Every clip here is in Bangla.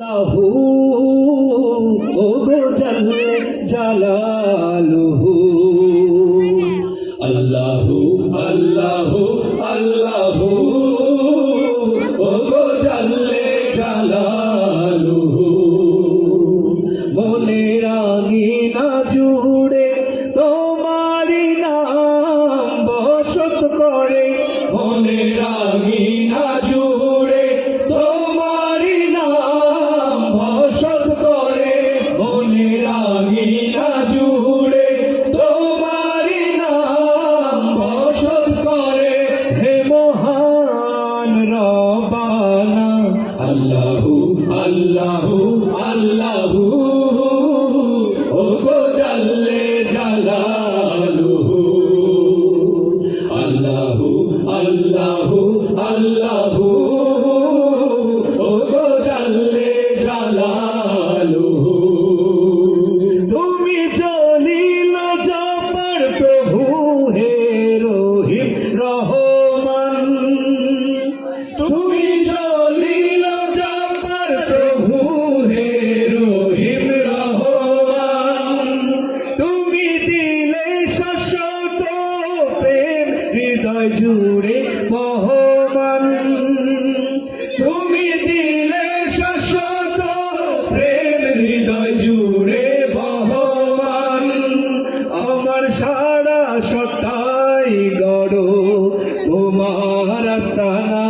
তাহু ওগো জলে জালালুহু। আল্লাহু আল্লাহু আল্লাহু ওগো জলে জালালুহু। মনে রাঙি না জু আল্লাহু আল্লাহু। ও গো জাল্লে আল্লাহু আল্লাহু। তোমার আস্তানা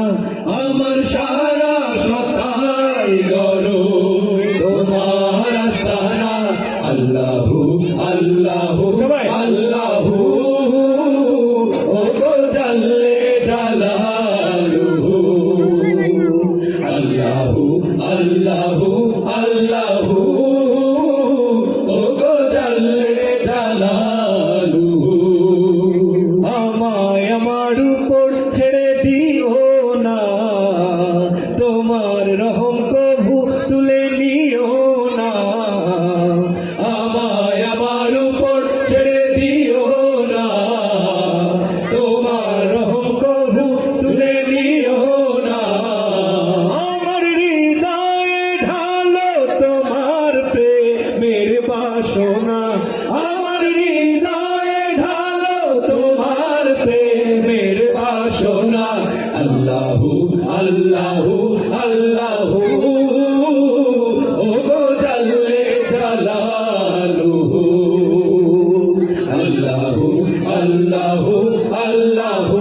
আমার সারা সতাই করো তোমার আস্তানা আল্লাহ আল্লাহ আল্লাহ। বাসনা আমার হৃদয়ে ঢালো তোমার প্রেমের বাসনা। আল্লাহু আল্লাহু আল্লাহু, ওগো জাল্লে জালালুহু। আল্লাহু আল্লাহু আল্লাহু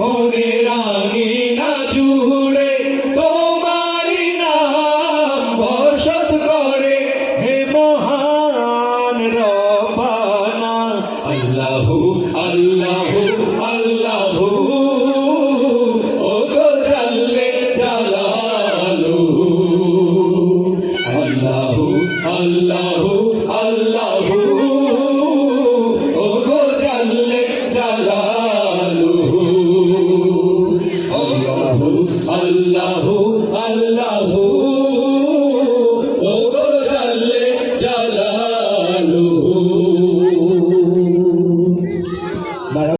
মনে রানী না চুহু